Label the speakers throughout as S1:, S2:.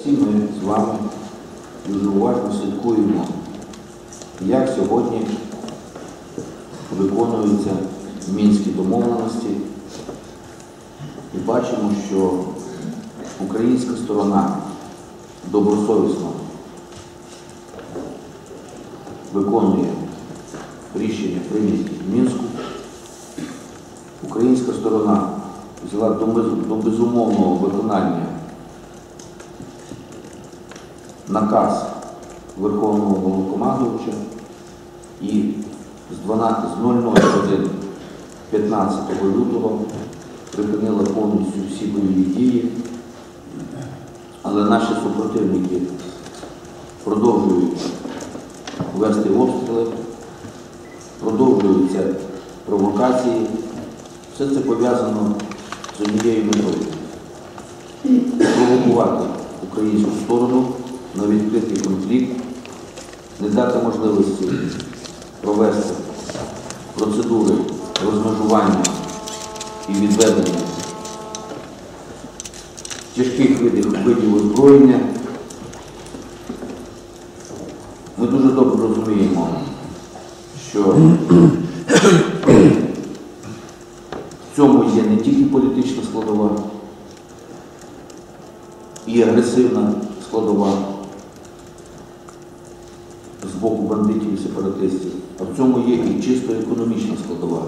S1: Всі ми з вами дуже уважно слідкуємо, як сьогодні виконуються мінські домовленості і бачимо, що українська сторона добросовісно виконує рішення прийняті в Мінську. Українська сторона взяла до безумовного виконання наказ Верховного Головнокомандувача і з 12 з 00 15 лютого припинила повністю всі бойові дії, але наші супротивники продовжують вести обстріли, продовжуються провокації. Все це пов'язано з однією метою провокувати українську сторону на відкритий конфлікт, не дати можливості провести процедури розмежування і відведення тяжких видів, видів озброєння. Ми дуже добре розуміємо, що в цьому є не тільки політична складова, і агресивна складова з боку бандитів і сепаратистів, а в цьому є і чисто економічна складова,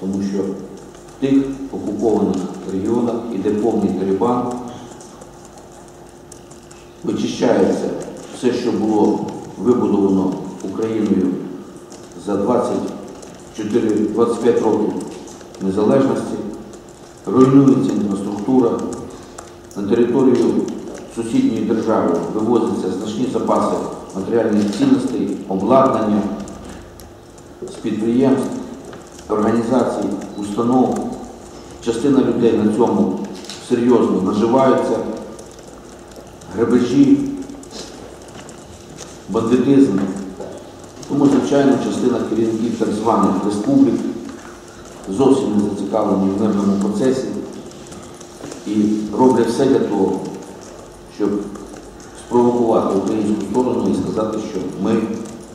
S1: тому що в тих окупованих регіонах іде повний тарібан, вичищається все, що було вибудовано Україною за 24-25 років незалежності, руйнується інфраструктура, на територію сусідньої держави вивозяться значні запаси матеріальних цінностей, обладнання з підприємств, організацій, установ. Частина людей на цьому серйозно наживаються, грабежі, бандитизм. Тому, звичайно, частина керівників так званих республік зовсім не зацікавлені в мирному процесі і роблять все для того, щоб спровокувати українську сторону і сказати, що ми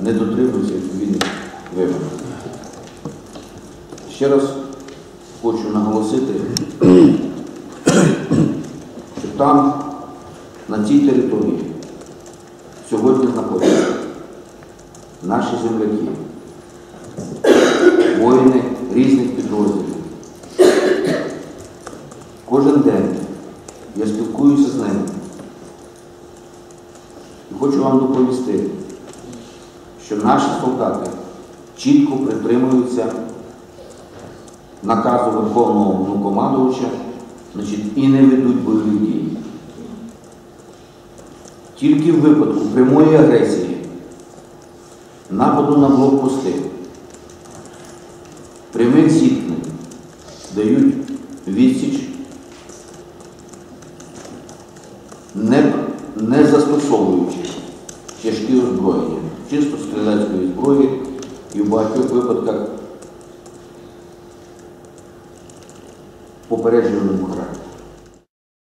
S1: не дотримуємося відповідних вимог. Ще раз хочу наголосити, що там, на цій території, сьогодні знаходяться наші земляки, воїни різних підрозділів. Кожен день я спілкуюся з ними. І хочу вам доповісти, що наші солдати чітко притримуються наказу Верховного значить, і не ведуть бойові дії. Тільки в випадку прямої агресії, нападу на блокпости, прямих зіткнень дають відсіч не, не застосовуючи тяжкі озброєння, чисто стрілецької зброї і в багатьох випадках попереджувальному характері.